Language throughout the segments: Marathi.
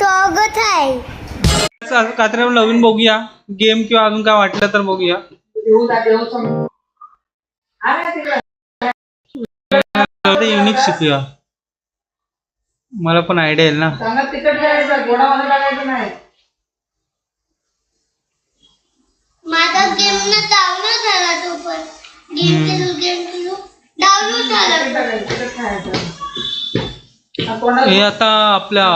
स्वागत आहे. काहीतरी नवीन बघूया. गेम किंवा अजून काय वाटलं तर बघूया. युनिक शिकूया. मला पण आयडिया येईल ना. माझा गेम न डाउनलोड झाला तो पण. गेम खेळू गेम खेळू डाउनलोड झाला हे आता आपल्या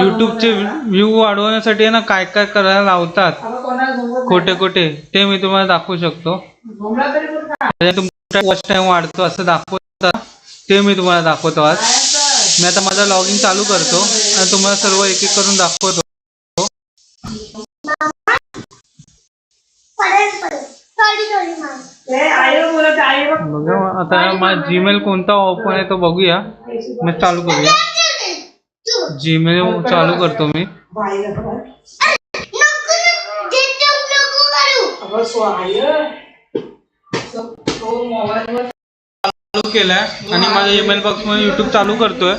युट्यूबचे व्ह्यू वाढवण्यासाठी ना काय काय करायला लावतात? कोठे कोठे खोटे खोटे ते मी तुम्हाला दाखवू शकतो. तुमचा वॉच टाइम वाढतो असं दाखवतात. ते मी तुम्हाला दाखवतो आज. मी आता माझा इन चालू करतो आणि तुम्हाला सर्व एक एक करून दाखवतो. बघा आता माझा जीमेल कोणता ओपन आहे तो बघूया. मी चालू करूया. जीमेल चालू करतो मी. चालू केलाय आणि माझा ईमेल बॉक्समध्ये युट्यूब चालू करतोय.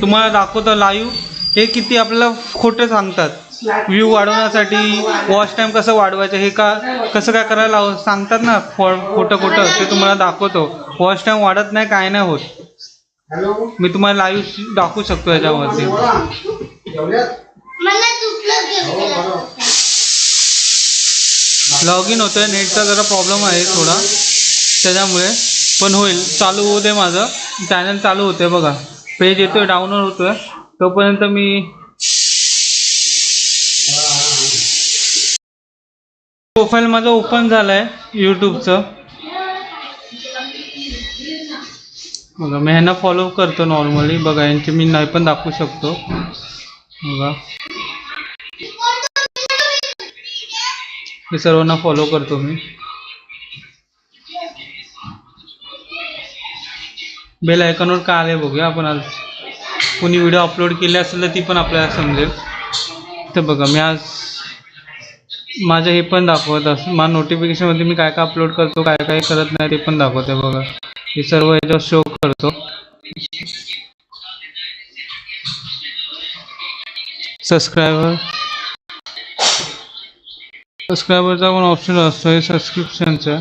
तुम्हाला दाखवतो लाईव्ह हे किती आपल्याला खोटे सांगतात. व्ह्यू वाढवण्यासाठी वॉच टाइम कसं वाढवायचं हे का कसं काय करायला सांगतात ना फो- खोटं खोटं ते तुम्हाला दाखवतो. वॉच टाइम वाढत नाही काय नाही होत. मी तुम्हाला लाईव्ह दाखवू शकतो याच्यावरती. लॉग इन होतोय नेटचा जरा प्रॉब्लेम आहे थोडा. त्याच्यामुळे पण होईल. चालू होऊ दे माझं. चॅनल चालू होते बघा. पेज येतोय डाउनलोड होतोय. तोपर्यंत मी प्रोफाईल माझं ओपन झालंय यूट्यूबचं बघा मी ह्यांना फॉलो करतो नॉर्मली बघा यांचे मी नाही पण दाखवू शकतो. बघा. हे सर्वांना फॉलो करतो मी. बेल आयकॉनवर का आले बघूया आपण आज. कोणी व्हिडिओ अपलोड केले असेल तर ती पण आपल्याला समजेल. तर बघा मी आज माझं हे पण दाखवत असं माझ्या नोटिफिकेशनमध्ये मी काय काय अपलोड करतो काय काय करत नाही ते पण दाखवते बघा. हे सर्व याच्यावर शो करतो. सबस्क्रायबर सबस्क्रायबरचा पण ऑप्शन असतो हे सबस्क्रिप्शनचा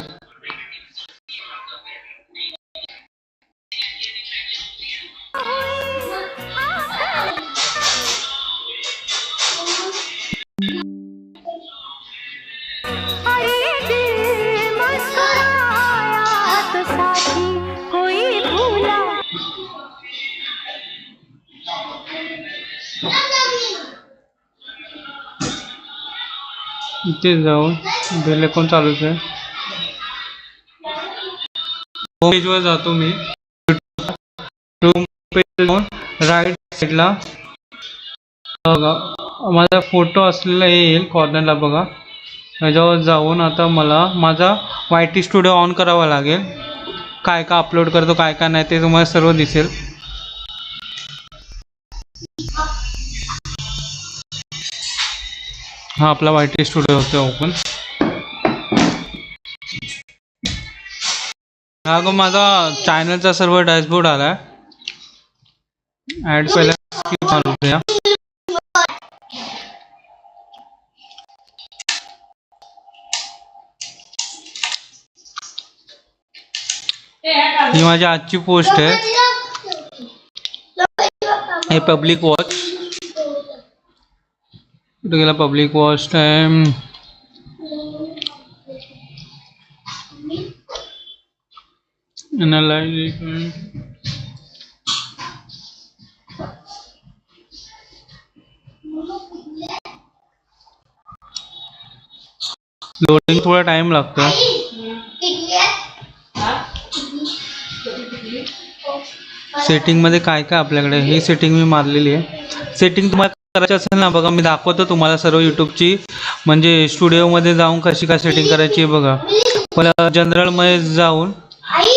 इथे जाऊन बेल अकाउंट चालूच आहे? होम पेजवर जातो मी. होम पेज जाऊन राईट साईडला बघा. माझा फोटो असलेला येईल कॉर्नरला बघा. याच्यावर जाऊन आता मला माझा वाय टी स्टुडिओ ऑन करावा लागेल. काय काय अपलोड करतो काय काय नाही ते तुम्हाला सर्व दिसेल. हा आपला वाय टी स्टुडिओ होतो ओपन हा गो माझा चॅनलचा सर्व डॅशबोर्ड आला ऍड पहिला ही माझी आजची पोस्ट आहे. हे पब्लिक वॉच गेला public watch time Analyze loading थोडा टाइम लागतो हा? सेटिंग मध्ये काय काय आपल्याकडे ही सेटिंग मी मारलेली आहे सेटिंग तुम्हाला करायची असेल ना बघा मी दाखवतो तुम्हाला सर्व यूट्यूबची म्हणजे स्टुडिओमध्ये जाऊन कशी काय सेटिंग करायची बघा. मला जनरलमध्ये जाऊन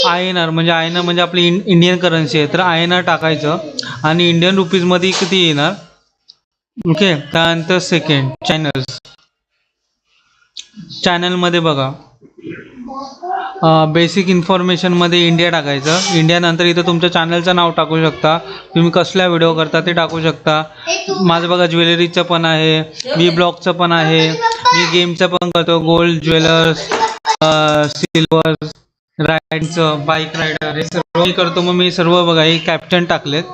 आय एन आर म्हणजे आय एन आर म्हणजे आपली इं इंडियन करन्सी आहे. तर आय एन आर टाकायचं. आणि इंडियन रुपीजमध्ये किती येणार? ओके त्यानंतर सेकंड चॅनल्स चॅनलमध्ये बघा. बेसिक इन्फॉर्मेशनमध्ये इंडिया टाकायचं. इंडिया नंतर इथं तुमच्या चॅनलचं नाव टाकू शकता. तुम्ही कसल्या व्हिडिओ करता ते टाकू शकता. माझं बघा ज्वेलरीचं पण आहे. मी ब्लॉगचं पण आहे. मी गेमचं पण करतो. गोल्ड ज्वेलर्स सिल्वर राईडचं बाईक रायडर हे सर्व मी करतो. मग मी सर्व बघा हे कॅप्टन टाकलेत.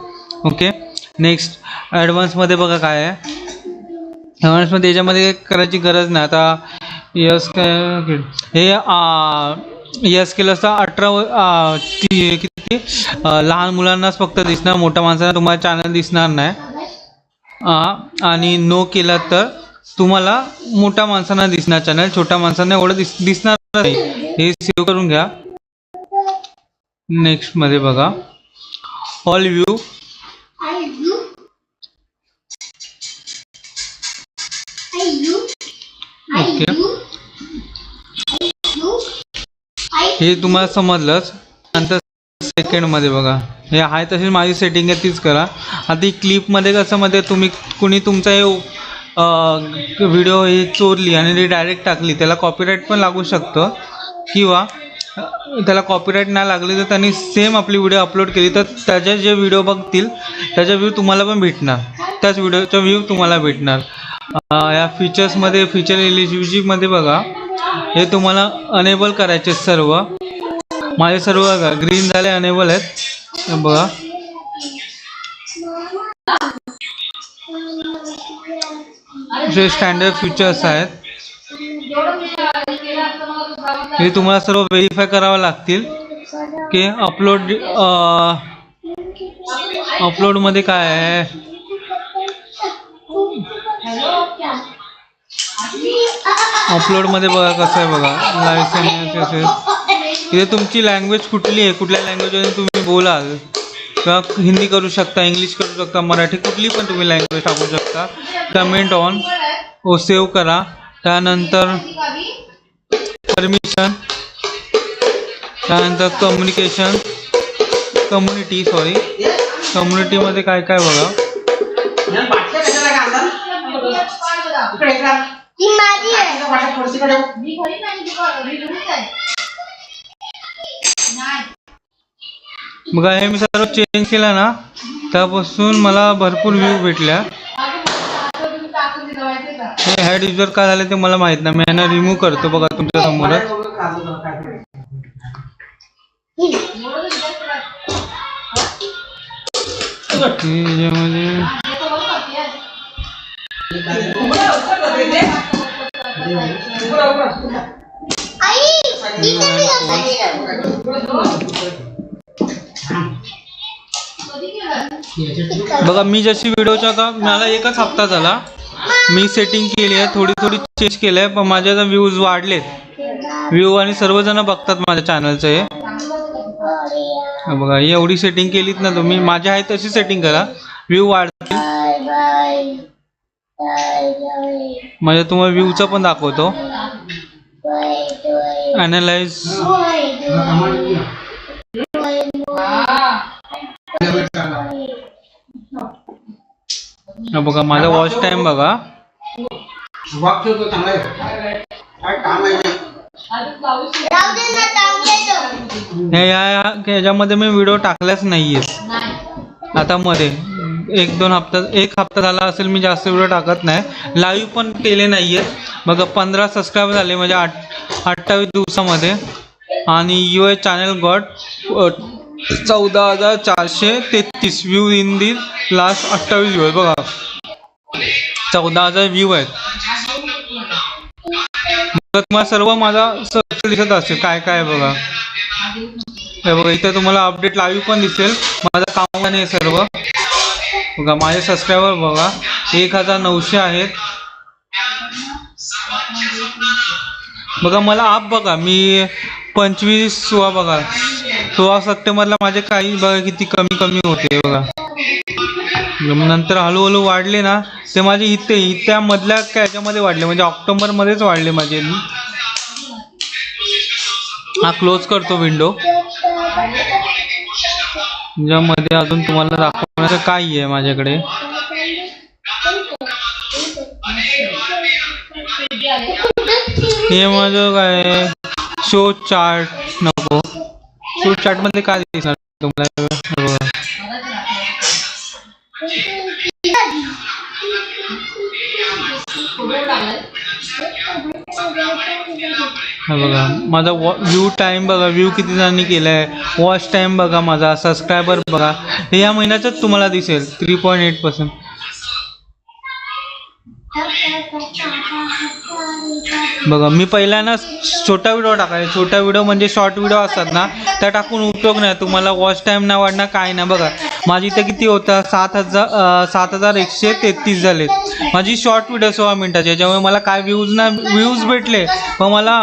ओके नेक्स्ट ॲडव्हान्समध्ये बघा काय आहे. ॲडव्हान्समध्ये याच्यामध्ये करायची गरज नाही. आता यस काय हे यस केलं असतं अठरा ती किती? लहान मुलांनाच फक्त दिसणार मोठ्या माणसांना तुम्हाला चॅनल दिसणार नाही. आणि नो केला तर तुम्हाला मोठ्या माणसांना दिसणार चॅनल छोट्या माणसांना एवढं दिस दिसणार नाही. हे सेव्ह करून घ्या. नेक्स्टमध्ये बघा. ऑल व्ह्यू हे तुम्हाला समजलंच. नंतर सेकंडमध्ये बघा. हे आहे तशी माझी सेटिंग आहे तीच करा. आता ही क्लिपमध्ये कसं मध्ये तुम्ही कुणी तुमचा हे व्हिडिओ हे चोरली आणि ती डायरेक्ट टाकली त्याला कॉपीराईट पण लागू शकतं. किंवा त्याला कॉपीराईट नाही लागली तर त्यांनी सेम आपली व्हिडिओ अपलोड केली तर त्याचे जे व्हिडिओ बघतील त्याचा व्ह्यू तुम्हाला पण भेटणार. त्याच व्हिडिओचा व्ह्यू तुम्हाला भेटणार. या फीचर्समध्ये फीचर एलिजिबिलिटीमध्ये बघा. हे तुम्हाला अनेबल करायचे आहेत सर्व. माझे सर्व ग्रीन झाले अनेबल आहेत. बघा. जे स्टँडर्ड फीचर्स आहेत हे तुम्हाला सर्व व्हेरीफाय करावं लागतील की अपलोड अपलोडमध्ये काय आहे. अपलोडमध्ये बघा कसं आहे बघा. लायसन्स इथे तुमची लँग्वेज कुठली आहे? कुठल्या लँग्वेजमध्ये तुम्ही बोलाल? किंवा हिंदी करू शकता इंग्लिश करू शकता मराठी कुठली पण तुम्ही लँग्वेज टाकू शकता. कमेंट ऑन ओ सेव्ह करा. त्यानंतर परमिशन त्यानंतर कम्युनिकेशन कम्युनिटी सॉरी कम्युनिटीमध्ये काय काय बघा. ही माझी आहे बघा हे मी सर्व चेंज केलं ना त्यापासून मला भरपूर व्ह्यू भेटल्या. हे हॅड युजर काय झाले ते मला माहीत नाही. मी यांना रिमूव्ह करतो बघा तुमच्या समोरच. याच्यामध्ये. मी घातलं. बघा मी जशी व्हिडिओच्या का मला एकच हप्ता झाला. मी सेटिंग केली आहे थोडी थोडी चेंज केलं आहे पण माझ्या व्ह्यूज वाढलेत. व्ह्यू आणि सर्वजण बघतात माझ्या चॅनलचं हे बघा एवढी सेटिंग केलीत ना तुम्ही माझ्या आहे तशी सेटिंग करा. व्ह्यू वाढतील. म्हणजे तुम्हाला व्ह्यूचं पण दाखवतो. अनालाइज बघा माझा वॉच टाइम बघा. वाक्य होतं चांगलं आहे काय काम आहे ते? राहू दे ना चांगले या या- ह्याच्यामध्ये मी व्हिडिओ टाकल्याच नाही. आहेत आता मध्ये. एक दोन हप्ता एक हप्ता झाला असेल मी जास्त व्हिडिओ टाकत नाही. लाईव्ह पण केले नाही आहेत बघा पंधरा सबस्क्राईब झाले म्हणजे आठ अठ्ठावीस दिवसामध्ये. आणि यू ए चॅनल गॉट चौदा हजार चारशे तेहतीस व्ह्यू इन दी लास्ट अठ्ठावीस दिवस. बघा. चौदा हजार व्ह्यू आहेत. बघा तुम्हाला सर्व माझा सर्च दिसत असेल. काय काय बघा. हे बघा इथे तुम्हाला अपडेट लाईव्ह पण दिसेल. माझं काम आहे सर्व. बघा माझे सबस्क्रायबर बघा एक हजार नऊशे आहेत. बघा मला आप बघा मी पंचवीस सोळा बघा. सोळा सप्टेंबरला माझे काही बघा किती कमी कमी होते बघा. नंतर हळूहळू वाढले ना ते माझे इथे इथ्या मधल्या काय ह्याच्यामध्ये वाढले म्हणजे ऑक्टोबरमध्येच वाढले माझे हा क्लोज करतो विंडो ज्यामध्ये अजून तुम्हाला दाखवण्याचं काय आहे माझ्याकडे. हे माझं काय शो चार्ट नको. शो चार्टमध्ये काय दिसणार तुम्हाला? बघा. हा बघा माझा वॉ व्ह्यू टाईम बघा व्ह्यू किती जणांनी केला आहे वॉच टाइम बघा माझा सबस्क्रायबर बघा. हे या महिन्यातच तुम्हाला दिसेल थ्री पॉईंट एट पर्सेंट बघा मी पहिला ना छोटा व्हिडिओ टाकायचा. छोटा व्हिडिओ म्हणजे शॉर्ट व्हिडिओ असतात ना त्या टाकून उपयोग नाही. तुम्हाला वॉच टाइम नाही वाढणार काय नाही. बघा माझी इथं किती होता? सात हजार सात हजार एकशे तेहतीस झालेत माझी शॉर्ट व्हिडिओ सोळा मिनिटाची ज्यामुळे मला काय व्ह्यूज ना व्ह्यूज भेटले व मला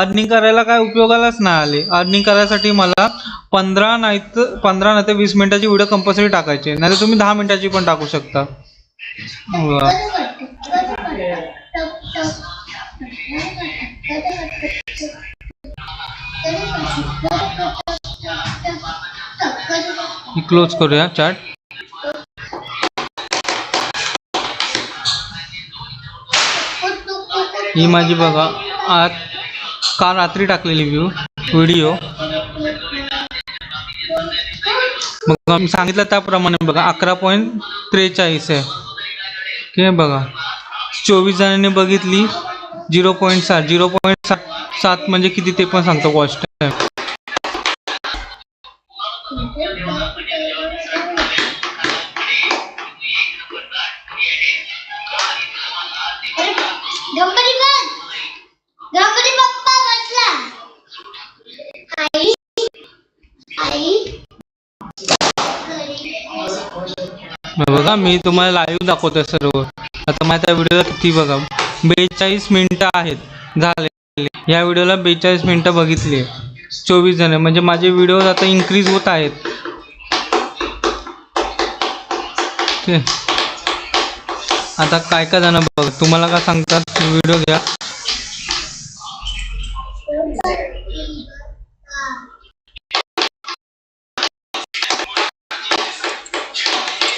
अर्निंग करायला काय उपयोगालाच नाही आले. अर्निंग करायसाठी मला पंधरा नाही तर पंधरा नाही तर वीस मिनिटाची व्हिडिओ कंपल्सरी टाकायची नाही तर तुम्ही दहा मिनिटाची पण टाकू शकता. वा. ही क्लोज करूया चार्ट ही माझी बघा, आज काल रात्री टाकलेली व्ह्यू व्हिडिओ बघा, मी सांगितलं त्याप्रमाणे बघा, अकरा पॉईंट त्रेचाळीस आहे. ओके बघा. चोवीस जणांनी बघितली झिरो पॉईंट सात झिरो पॉईंट सात सात म्हणजे किती ते पण सांगतो टाईम गणपती बघ. गणपती बाप्पा बसला आई आई. बघा मी तुम्हाला लाईव्ह दाखवतोय सर्व. आता माझ्या व्हिडिओला किती बघा. बेचाळीस मिनिटं आहेत झाले या व्हिडिओला बेचाळीस मिनिटं बघितली. चोवीस जण. म्हणजे माझे व्हिडिओ आता इन्क्रीज होत आहेत. आता काय काय जण बघ तुम्हाला काय सांगतात? व्हिडिओ घ्या.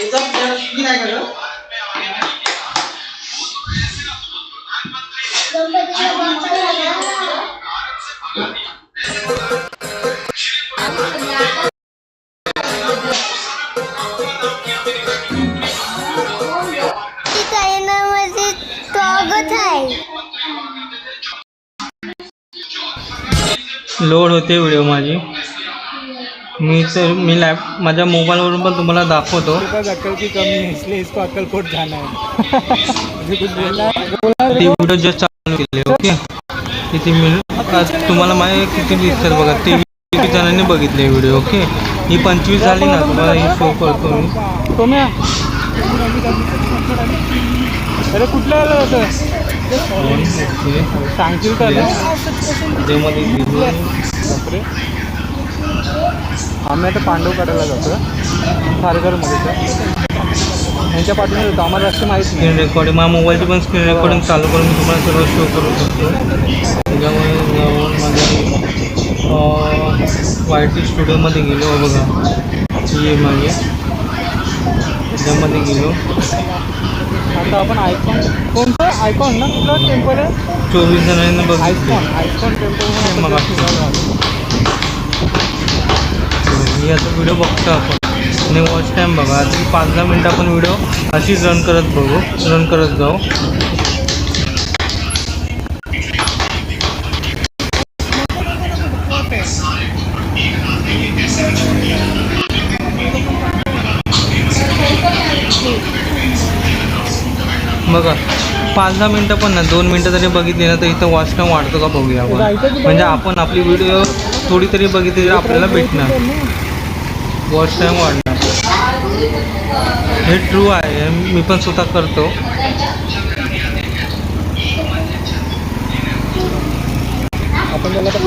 एकदम लोड होते व्हिडिओ माझी. मी तर मी लॅप माझ्या मोबाईलवरून पण तुम्हाला दाखवतो. पास की कमी है इसलिए इसको अक्कलकोट जाना है कुछ बोलना ती व्हिडिओ जस्ट चालू केले ओके किती मिनिट आज तुम्हाला माझे किती दिसतात बघा? ते किती जणांनी बघितले व्हिडिओ ओके ही पंचवीस झाली ना तुम्हाला ही शो करतो मी. अरे कुठलं आलं होतं? सांगशील का? त्यामध्ये. बापरे. आम्ही आता पांडव काढायला जातो खारघरमध्ये यांच्या पाठवून होतो आम्हाला रस्ते माहीत स्क्रीन रेकॉर्डिंग माझ्या मोबाईलची पण स्क्रीन रेकॉर्डिंग चालू करून मी तुम्हाला सर्व शो करू शकतो. त्याच्यामुळे जाऊन माझ्या वाय टी स्टुडिओमध्ये गेलो बघा. आहे मागे. त्याच्यामध्ये गेलो. आता आपण आयकॉन कोणतं? आयकॉन ना? कुठलं टेम्पल आहे? चोवीस जणांनी बघितले आयकॉन आयकॉन टेम्पल मग मी आता व्हिडिओ बघतो आपण. आणि वॉच टाईम बघा. आता पाच दहा मिनटं आपण व्हिडिओ अशीच रन करत बघू. रन करत जाऊ. बघा. पाच दहा मिनटं पण ना दोन मिनटं जरी बघितली ना तर इथं वॉच टाईम वाढतो का बघूया आपण. म्हणजे आपण आपली व्हिडिओ थोडी तरी बघितली आपल्याला भेटणार. वॉच टाईम वाढणार. हे ट्रू आहे मी पण स्वतः करतो. आपण त्याला तर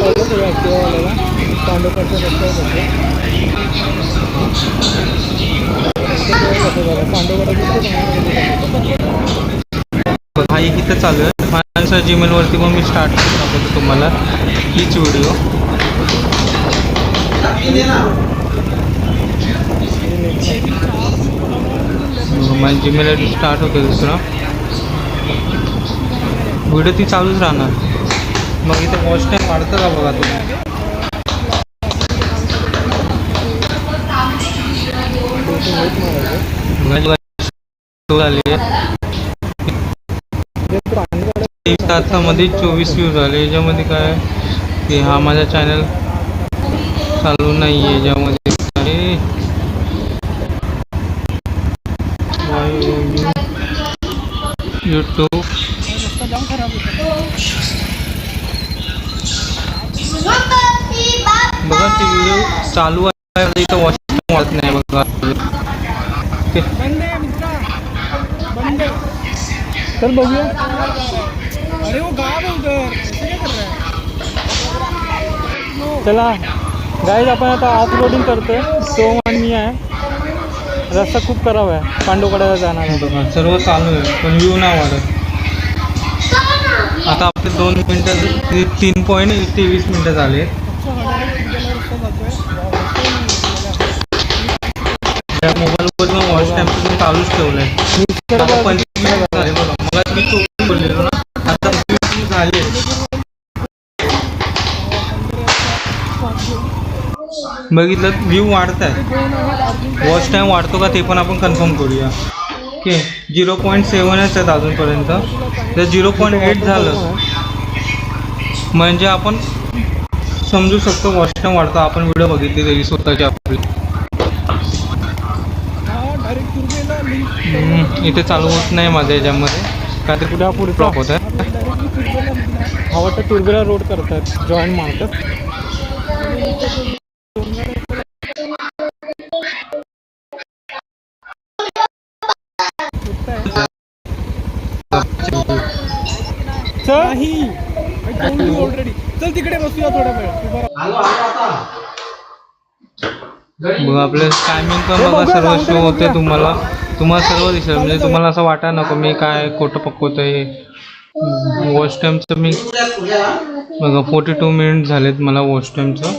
एक इथं चालू आहे. माझ्या जीमेलवरती पण मी स्टार्ट करून दाखवतो तुम्हाला हीच व्हिडिओ माझी जीमेल आय डी स्टार्ट होतो दुसरा. व्हिडिओ ती चालूच राहणार. मग इथे वॉच टाईम वाढतं का बघा तुम्ही? तासामध्ये चोवीस व्ह्यूज झाले याच्यामध्ये काय की हा माझा चॅनल चालू नाही आहे याच्यामध्ये काय यूट्यूब बघा ते व्हिडिओ चालू आहे इथं नाही बघा चल बघूया अरे वो गायब है उधर। ऐसे क्या कर रहा है? चला गाईज आपण आता ऑफ रोडिंग करतोय. सोम आणि मी आहे. रस्ता खूप खराब आहे. पांडवकड्याला जाणार आहे. सर्व चालू आहे पण व्ह्यू नाही वाढत. आता आपले दोन मिनटं तीन पॉईंट तेवीस मिनटं झाले. त्या मोबाईलवर वॉच टाईम चालूच ठेवलंय. आता पंचवीस बघितलं व्ह्यू वाढत आहे वॉच टाईम वाढतो का ते पण आपण कन्फर्म करूया. ओके झिरो पॉईंट सेवनच आहेत अजूनपर्यंत. जर झिरो पॉईंट एट झालं म्हणजे आपण समजू शकतो वॉच टाईम वाढतो. आपण व्हिडिओ बघितली तरी स्वतःची आपली. इथे चालू होत नाही माझ्या याच्यामध्ये. काहीतरी कुठे पुढचा ड्रॉप होत आहे. हा वाटतं तुर्बेला रोड करतात जॉईन मारतात. चल. ऑलरेडी चल तिकडे बसूया थोडा वेळ बघा आपले टायमिंग पण बघा सर्व शो होते तुम्हाला. तुम्हाला सर्व दिसेल. म्हणजे तुम्हाला असं वाटा नको मी काय खोटं पकवतोय वॉच टाईमचं मी बघा फोर्टी टू मिनिट झालेत मला वॉच टाईमचं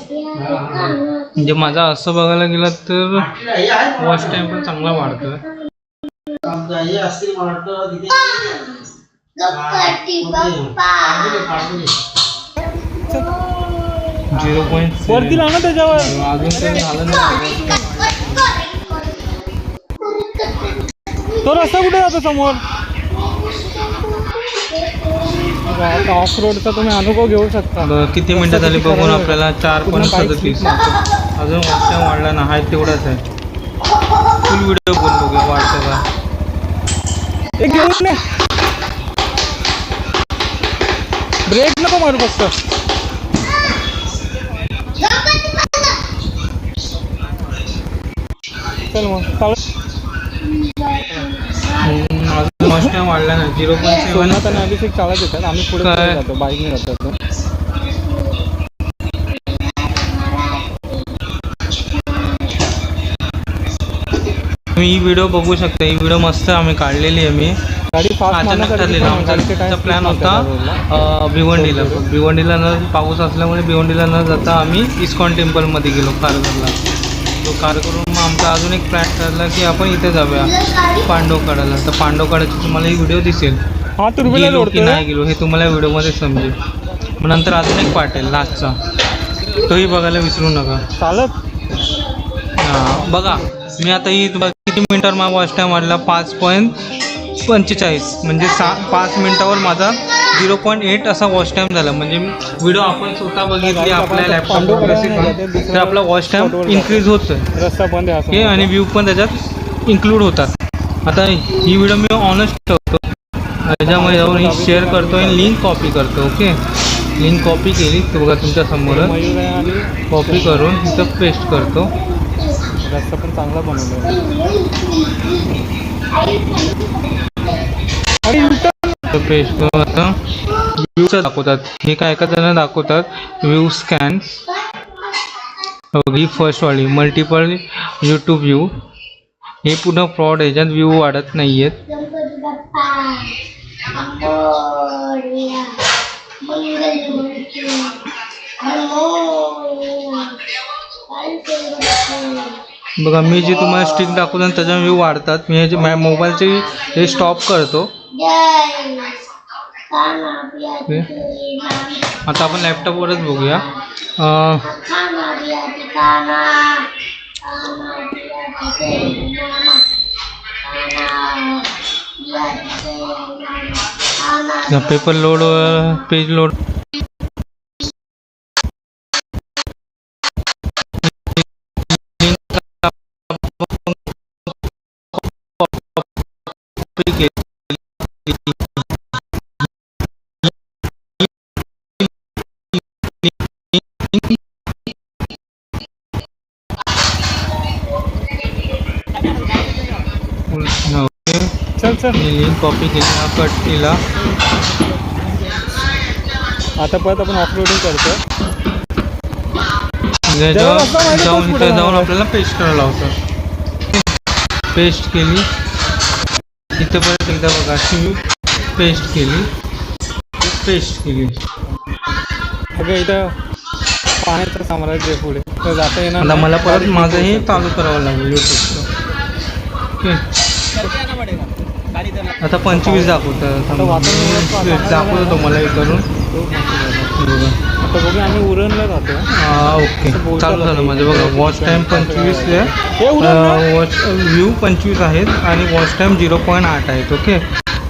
म्हणजे माझा असं बघायला गेलं तर वॉच टाईम पण चांगला वाढतोय. झिरो पॉईंट वरती लाव ना त्याच्यावर. अजून काही झालं नाही. तो रस्ता कुठे जातो समोर? आता ऑफ रोडचा तुम्ही अनुभव घेऊ शकता. किती मिनिटं झाली बघून आपल्याला? चार पॉईंट सदतीस. अजून टाईम वाढला ना हाय तेवढाच आहे. फुल व्हिडिओ पण बघूया वाढतो का? एक घेऊन ब्रेक नको मारू फक्त. चल मग वाढला ना झिरो पॉईंट सेवन सोमनाथ आणि अभिषेक चालत येतात आम्ही पुढे काय? पुढे जातो बाईकने जातो तुम्ही ही व्हिडिओ बघू शकता ही व्हिडिओ मस्त आम्ही काढलेली आहे मी. गाडी फास्ट अचानक ठरलेलं आमचा. प्लॅन होता भिवंडीला. भिवंडीला न पाऊस असल्यामुळे भिवंडीला न जाता आम्ही इस्कॉन टेम्पलमध्ये गेलो कारगरला. तो कारगरून मग आमचा अजून एक प्लॅन ठरला की आपण इथे जाऊया पांडवकडाला तर पांडवकडाची तुम्हाला ही व्हिडिओ दिसेल. हा गेलो की नाही गेलो हे तुम्हाला व्हिडिओमध्ये समजेल. मग नंतर अजून एक पार्ट आहे लास्टचा तोही बघायला विसरू नका. चालत? हां बघा मी आता ही किती मिनिटावर माझा वॉच टाईम वाढला? पाच पॉईंट पंचेचाळीस म्हणजे सा पाच मिनिटावर माझा झिरो पॉईंट एट असा वॉच टाईम झाला. म्हणजे व्हिडिओ आपण स्वतः बघितली आपल्या लॅपटॉपवर तर आपला वॉच टाईम इन्क्रीज बंद आहे आणि व्ह्यू पण त्याच्यात इन्क्लूड होतात आता ही व्हिडिओ मी ऑनच ठेवतो. त्याच्यामध्ये जाऊन ही शेअर करतो आणि लिंक कॉपी करतो ओके लिंक कॉपी केली तर बघा तुमच्यासमोर मयूर आहे आणि कॉपी करून इथं पेस्ट करतो. रस्ता पण चांगला बनवला आणि आता व्ह्यूज दाखवतात हे काय एका जण दाखवतात व्ह्यू स्कॅन्स ही फर्स्टवाली मल्टिपल यूट्यूब व्ह्यू हे पुन्हा फ्रॉड ह्याच्यात व्ह्यू वाढत नाही आहेत बघा मी जे तुम्हाला स्टिक दाखवतो ना त्याच्या व्ह्यू वाढतात मी ह्याचे मोबाईलचे हे स्टॉप करतो आता आपण लॅपटॉपवरच बघूया. Paper load page load link copy केली हा कट केला. आता परत आपण ऑफरोडिंग करतो. म्हणजे जाऊन जाऊन. आपल्याला पेस्ट करायला लावतं पेस्ट केली. इथं परत एकदा बघा शिव पेस्ट केली. पेस्ट केली. सगळं इथं पाण्याचं साम्राज्य पुढे. तर जाता येणार आता नाही. मला परत माझं हे चालू करावं लागेल युट्यूबचं ओके. आता पंचवीस दाखवतं दाखवतो तुम्हाला हे करून. बघा आता बघूया आम्ही उरणला जातो हा ओके. चालू झालं माझं बघा वॉच टाईम पंचवीस आहे? वॉच व्ह्यू पंचवीस आहेत आणि वॉच टाईम झिरो पॉईंट आठ आहेत ओके?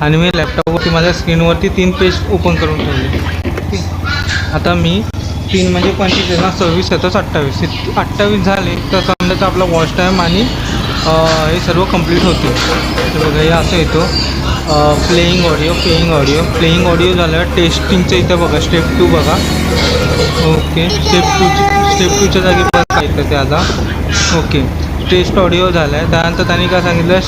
आणि मी लॅपटॉपवरती माझ्या स्क्रीनवरती तीन पेज ओपन करून ठेवले. ओके आता मी तीन म्हणजे पंचवीस आहे ना सव्वीस येतच अठ्ठावीस अठ्ठावीस झाले तर समजायचं आपला वॉच टाईम आणि हे सर्व कंप्लीट होते बघा हे असं येतो. Playing audio playing audio playing audio झालं टेस्टिंगचं इथं बघा स्टेप टू बघा. ओके स्टेप टू स्टेप टूच्या जागी पण आता. ओके टेस्ट ऑडिओ झाला आहे त्यांनी काय सांगितलं?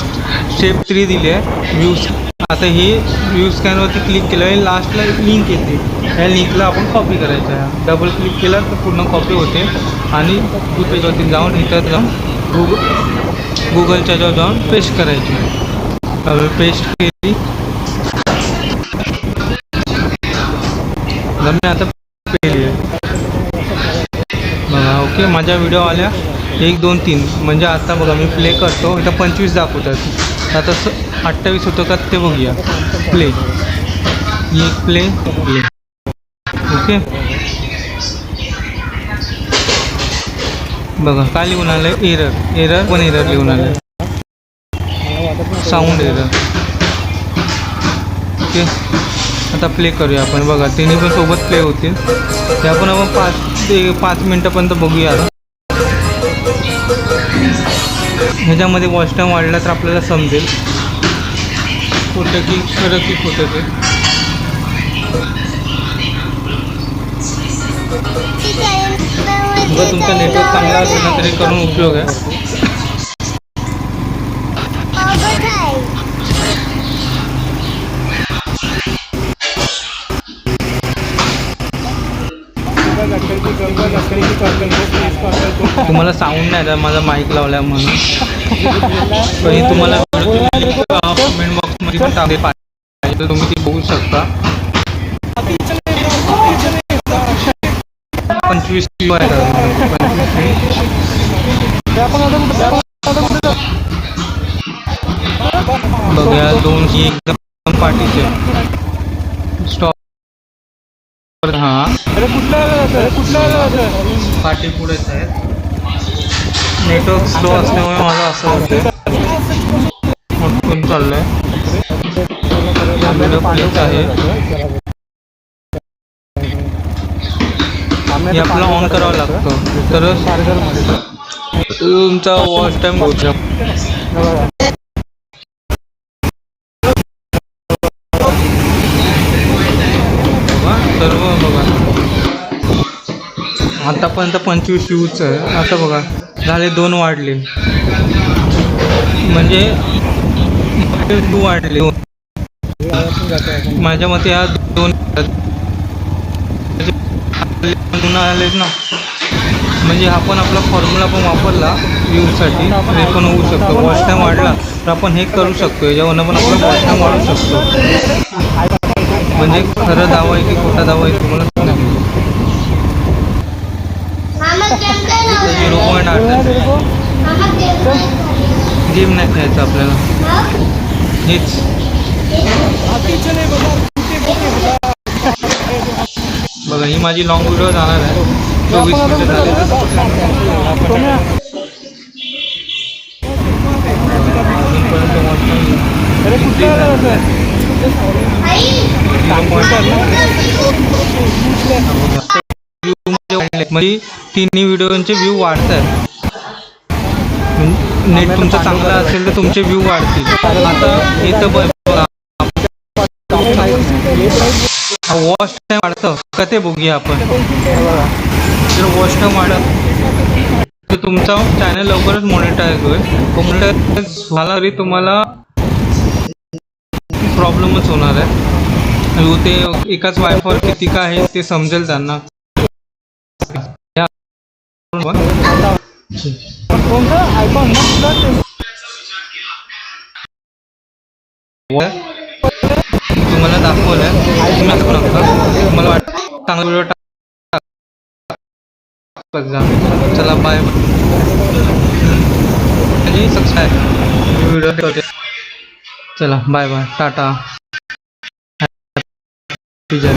स्टेप थ्री दिली आहे. व्ह्यूज आता ही व्ह्यू स्कॅनवरती क्लिक केलं आणि लास्टला एक लिंक येते. या लिंकला आपण कॉपी आहे. डबल क्लिक केलं तर पूर्ण कॉपी होते. आणि टू पेजवरती जाऊन इथं जाऊन गुगल याच्यावर जाऊन पेस्ट करायची. पेस्ट केली. तर मी आता केली आहे. बघा ओके माझ्या व्हिडिओ आल्या. एक दोन तीन. म्हणजे आता बघा मी प्ले करतो. इथं पंचवीस दाखवतात. आता स अठ्ठावीस होतं का ते बघूया. प्ले एक प्ले प्ले ओके बघा काय लिहून आलं आहे एरर एरर पण एरर लिहून आलं आहे साऊंड येतं. ओके. आता प्ले करूया आपण. बघा तिन्ही पण सोबत प्ले होतील. ते आपण आपण पाच ते पाच मिनटापर्यंत बघूया ह्याच्यामध्ये वॉच टाईम वाढला तर आपल्याला समजेल. कुठं की खरं की कुठं ते. तुमचा नेटवर्क चांगला असेल ना तरी करून उपयोग आहे. तुम्हाला साऊंड नाही आता माझा माईक लावला म्हणून. पण हे तुम्हाला कमेंट बॉक्समध्ये पण टाकले पाहिजे तर तुम्ही ती बघू शकता. पंचवीस किलो आहे? बघा दोन ही एकदम पाठीचे. स्टॉप हां. जायचं? पाठी पुढेच आहेत नेटवर्क स्लो असल्यामुळे मला असं होतं मोठून चाललं आहे. आपलं ऑन करावं लागतं. तरच चार्जरमध्ये. तुमचा वॉच टाईम होऊ शकतो. आतापर्यंत पंचवीस यूज आहे. आता बघा झाले दोन वाढले. म्हणजे टू वाढले. माझ्या मते ह्या दोन आलेच ना. म्हणजे आपण आपला फॉर्म्युला पण वापरला व्ह्यूसाठी हे पण होऊ शकतो. वॉच टाईम वाढला तर आपण हे करू शकतो याच्यावरनं पण आपण वॉच टाईम वाढू शकतो. म्हणजे खरं दावा आहे की खोटा दावा आहे तुम्हाला सांगतो मामा गेम काय लावलाय? झिरो पॉईंट आठ हे देखो. मामा गेम काय लावलाय? गेम नाही खेळायचं आपल्याला? हेच बघा. ही माझी लॉंग व्हिडिओ जाणार आहे चोवीस मिनिटं झाले. म्हणजे तिन्ही व्हिडिओचे व्ह्यू वाढत आहेत नेट तुमचं चांगलं असेल तर तुमचे व्ह्यू वाढतील. आता इथं वॉच टाईम वाढतं. का ते बघूया आपण? जर वॉच टाईम वाढत. तर तुमचा चॅनल लवकरच मॉनिटाईज होईल. मॉनिटाईज झाला तरी तुम्हाला प्रॉब्लेमच होणार आहे ते एकाच वायफावर किती का आहे ते समजेल त्यांना. कोणतं आयफोन ना तुला ते- तुम्हाला दाखवलंय. तुम्ही आता पण बघा. तुम्हाला वाटतं चांगला व्हिडिओ टाकत जा चला बाय आणि सबस्क्राईब व्हिडिओ ठेवते. चला बाय बाय टाटा. जय